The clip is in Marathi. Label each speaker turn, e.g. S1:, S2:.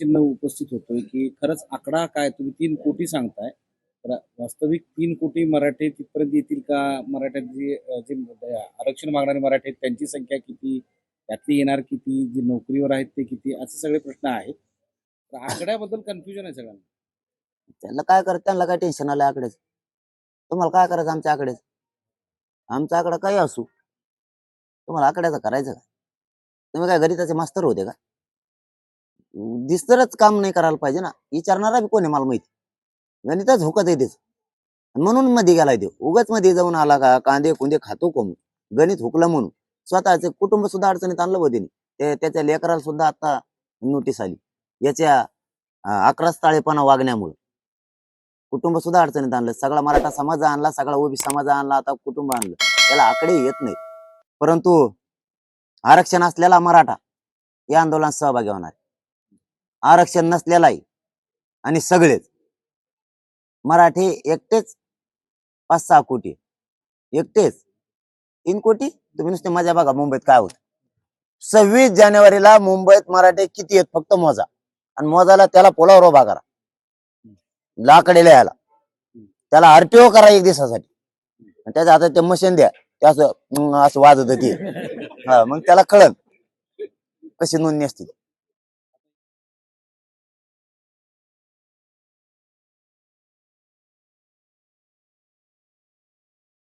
S1: चिन्ह उपस्थित होतोय की खरंच आकडा काय? तुम्ही तीन कोटी सांगताय. तर वास्तविक तीन कोटी मराठी तिथपर्यंत येतील का? मराठ्यात जे जे आरक्षण मागणारे मराठी आहेत त्यांची संख्या किती? त्यातली येणार किती? जे नोकरीवर आहेत ते किती? असे सगळे प्रश्न आहेत. तर आकड्याबद्दल कन्फ्युजन आहे सगळ्यांना.
S2: त्यांना काय करत त्यांना काय टेन्शन आलं आकडेच? तुम्हाला काय करायचं आमच्या आकडेच? आमचा आकडा काही असू. तुम्हाला आकड्याचं करायचं का तुम्ही काय गणिताचे मास्तर होते का? दिसतरच काम नाही करायला पाहिजे ना. विचारणारा बी कोण आहे मला माहिती? गणितच हुकत आहे म्हणून मध्ये गेलाय ते. उगाच मध्ये जाऊन आला का कांदे कुंदे खातो कोण? गणित हुकलं म्हणून. स्वतःचे कुटुंब सुद्धा अडचणीत आणलं होते ते त्याच्या लेकराला सुद्धा आता नोटीस आली. याच्या अं, ताळेपणा वागण्यामुळे. कुटुंब सुद्धा अडचणीत आणलं. सगळा मराठा समाज आणला सगळा ओबी समाज आणला आता कुटुंब आणलं. त्याला आकडे येत नाही परंतु आरक्षण असलेला मराठा या आंदोलनात सहभागी होणार आरक्षण आरक्षण नसलेलाही आणि सगळेच. मराठी एकटेच पाच सहा कोटी. एकटेच. तीन कोटी? तुम्ही नुसते मजा बघा मुंबईत काय होत. सव्वीस जानेवारीला मुंबईत मराठी किती आहेत? फक्त मोजा. आणि मोजाला त्याला पोलावर उभा करा. लाकडेला यायला. त्याला आरटीओ करा एक दिवसासाठी. आणि त्याच्या हातात ते मशीन द्या. ते असं असं वाजत ते. हा मग त्याला कळन. कशी नोंदणी असते